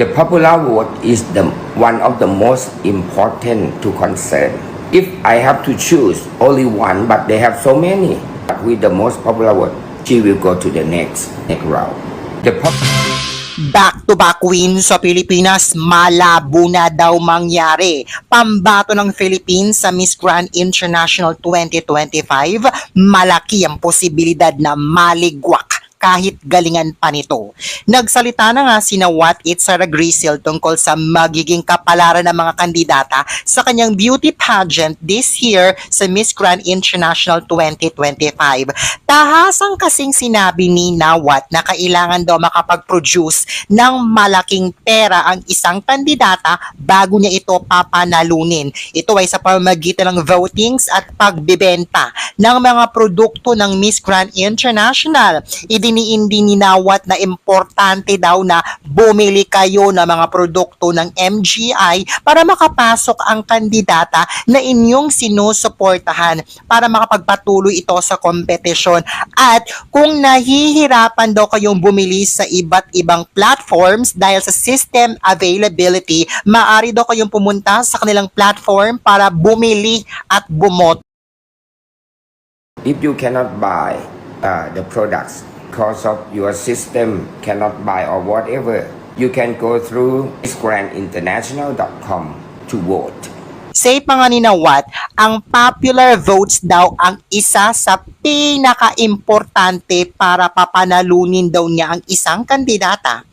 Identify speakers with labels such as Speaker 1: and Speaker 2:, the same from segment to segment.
Speaker 1: The popular vote is the one of the most important to concern. If I have to choose only one, but they have so many, but with the most popular vote, she will go to the next next round. The pop-
Speaker 2: Back-to-back win sa Pilipinas, malabo na daw mangyari. Pambato ng Philippines sa Miss Grand International 2025, malaki ang posibilidad na maligwak kahit galingan pa nito. Nagsalita na nga si Nawat Itzara Grisil tungkol sa magiging kapalaran ng mga kandidata sa kanyang beauty pageant this year sa Miss Grand International 2025. Tahasang kasing sinabi ni Nawat na kailangan daw makapag-produce ng malaking pera ang isang kandidata bago niya ito papanalunin. Ito ay sa pamamagitan ng votings at pagbibenta ng mga produkto ng Miss Grand International. Idiniin din ni Nawat na importante daw na bumili kayo ng mga produkto ng MGI para makapasok ang kandidata na inyong sinusuportahan para makapagpatuloy ito sa kompetisyon. At kung nahihirapan daw kayong bumili sa iba't ibang platforms dahil sa system availability, maaari daw kayong pumunta sa kanilang platform para bumili at bumoto.
Speaker 1: if you cannot buy uh, the products because of your system cannot buy or whatever, you can go through grandinternational.com to vote.
Speaker 2: Say pa nga ni Nawat, ang popular votes daw ang isa sa pinaka-importante para papanalunin daw niya ang isang kandidata.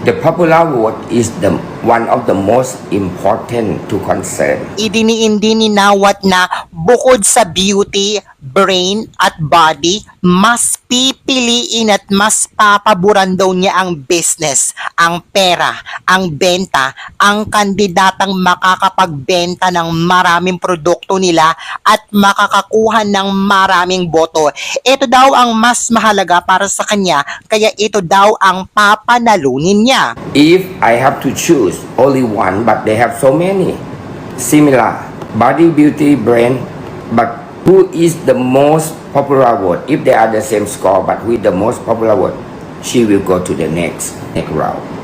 Speaker 1: The popular vote is the one of the most important to concern.
Speaker 2: Idiniin din ni Nawat na bukod sa beauty, brain at body, mas pipiliin at mas papaboran daw niya ang business, ang pera, ang benta, ang kandidatang makakapagbenta ng maraming produkto nila at makakakuha ng maraming boto. Ito daw ang mas mahalaga para sa kanya, kaya ito daw ang papanalunin niya.
Speaker 1: If I have to choose only one, but they have so many similar body, beauty, brain, but who is the most popular vote? If they are the same score, but with the most popular vote, she will go to the next next round.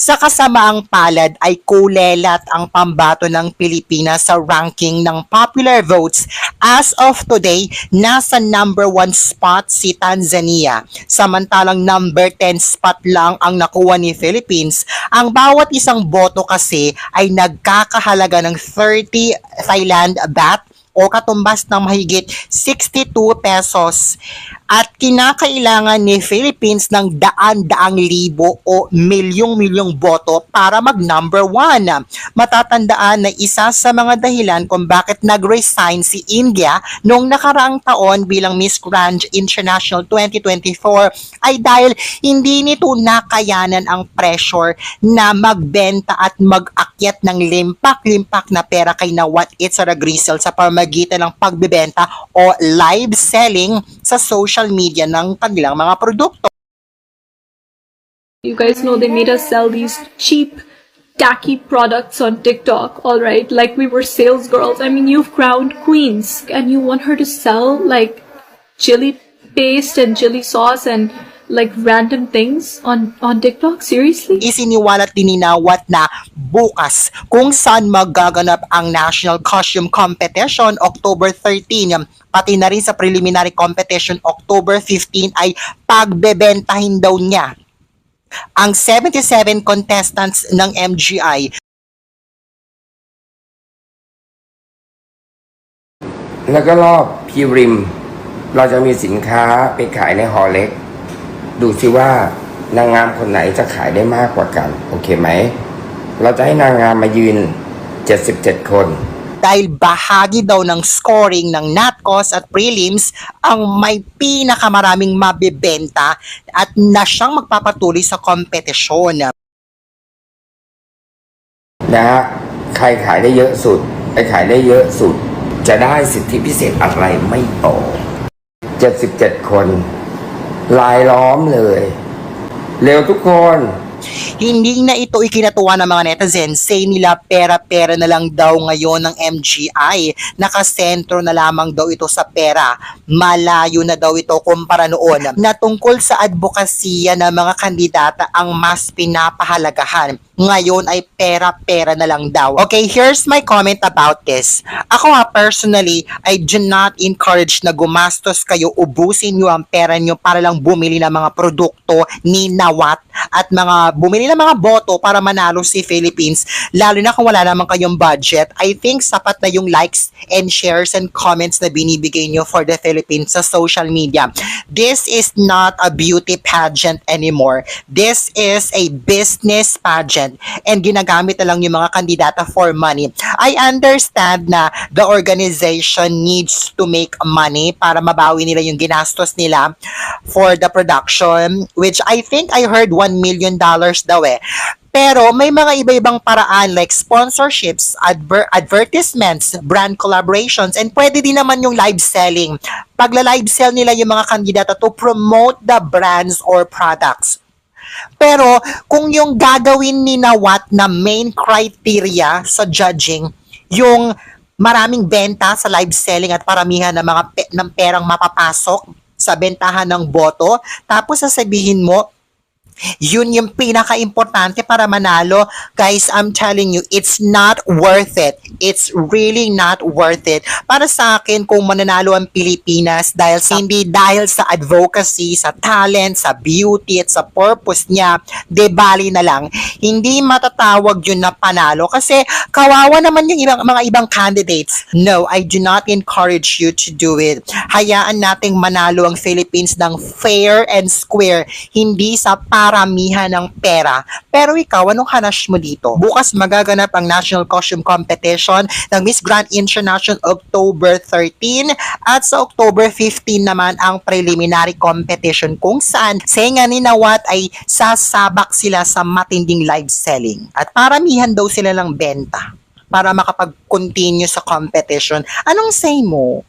Speaker 2: Sa kasamaang palad ay kulelat ang pambato ng Pilipinas sa ranking ng popular votes. As of today, nasa number 1 spot si Tanzania. Samantalang number 10 spot lang ang nakuha ni Philippines. Ang bawat isang boto kasi ay nagkakahalaga ng 30 Thailand baht o katumbas ng mahigit 62 pesos at kinakailangan ni Philippines ng daan-daang libo o milyong-milyong boto para mag number one. Matatandaan na isa sa mga dahilan kung bakit nag-resign si India noong nakaraang taon bilang Miss Grand International 2024 ay dahil hindi nito nakayanan ang pressure na magbenta at mag-akyat ng limpak-limpak na pera kay Nawat Itzara Grisel sa pamagitan ng pagbebenta o live selling sa social media ng kanilang mga produkto.
Speaker 3: You guys know they made us sell these cheap, tacky products on TikTok, alright? Like we were sales girls. I mean, you've crowned queens, and you want her to sell like chili paste and chili sauce and like random things on on TikTok? Seriously?
Speaker 2: Isiniwalat din ni Nawat na bukas kung saan magaganap ang National Costume Competition October 13 pati na rin sa preliminary competition October 15 ay pagbebentahin daw niya ang 77 contestants ng MGI
Speaker 1: แล้วก็รอบพรีริม เราจะมีสินค้าไปขายในฮอลเล็ก ดูซิว่านางงามคนไหนจะขายได้มากกว่ากัน โอเคไหม เราจะให้นางงามมายืน 77 คน
Speaker 2: dahil bahagi daw ng scoring ng NATCOS at prelims ang may pinakamaraming mabibenta at na siyang magpapatuloy sa kompetisyon.
Speaker 1: นะฮะใครขายได้เยอะสุดใครขายได้เยอะสุด จะได้สิทธิพิเศษอะไรไม่บอก77 คน ลายล้อมเลย เร็วทุกคน
Speaker 2: Hindi na ito ikinatuwa ng mga netizens. Say nila pera-pera na lang daw ngayon ng MGI. Nakasentro na lamang daw ito sa pera. Malayo na daw ito kumpara noon na tungkol sa advokasya ng mga kandidata ang mas pinapahalagahan. Ngayon ay pera-pera na lang daw. Okay, here's my comment about this. Ako nga personally, I do not encourage na gumastos kayo, ubusin nyo ang pera nyo para lang bumili ng mga produkto ni Nawat at mga bumili ng mga boto para manalo si Philippines. Lalo na kung wala naman kayong budget, I think sapat na yung likes and shares and comments na binibigay nyo for the Philippines sa social media. This is not a beauty pageant anymore. This is a business pageant and ginagamit na lang yung mga kandidata for money. I understand na the organization needs to make money para mabawi nila yung ginastos nila for the production which I think I heard 1 million dollars daw eh. Pero may mga iba-ibang paraan like sponsorships, adver- advertisements, brand collaborations, and pwede din naman yung live selling. Pagla-live sell nila yung mga kandidata to promote the brands or products. Pero kung yung gagawin ni Nawat na main criteria sa judging, yung maraming benta sa live selling at paramihan ng mga pe- ng perang mapapasok sa bentahan ng boto, tapos sasabihin mo, yun yung pinaka-importante para manalo. Guys, I'm telling you, it's not worth it. It's really not worth it. Para sa akin, kung mananalo ang Pilipinas dahil sa, hindi dahil sa advocacy, sa talent, sa beauty, at sa purpose niya, de bali na lang. Hindi matatawag yun na panalo kasi kawawa naman yung ibang, mga ibang candidates. No, I do not encourage you to do it. Hayaan nating manalo ang Philippines ng fair and square, hindi sa paramihan ng pera. Pero ikaw, anong hanash mo dito? Bukas magaganap ang National Costume Competition ng Miss Grand International October 13 at sa October 15 naman ang preliminary competition kung saan sa nga ni Nawat ay sasabak sila sa matinding live selling at paramihan daw sila ng benta para makapag-continue sa competition. Anong say mo?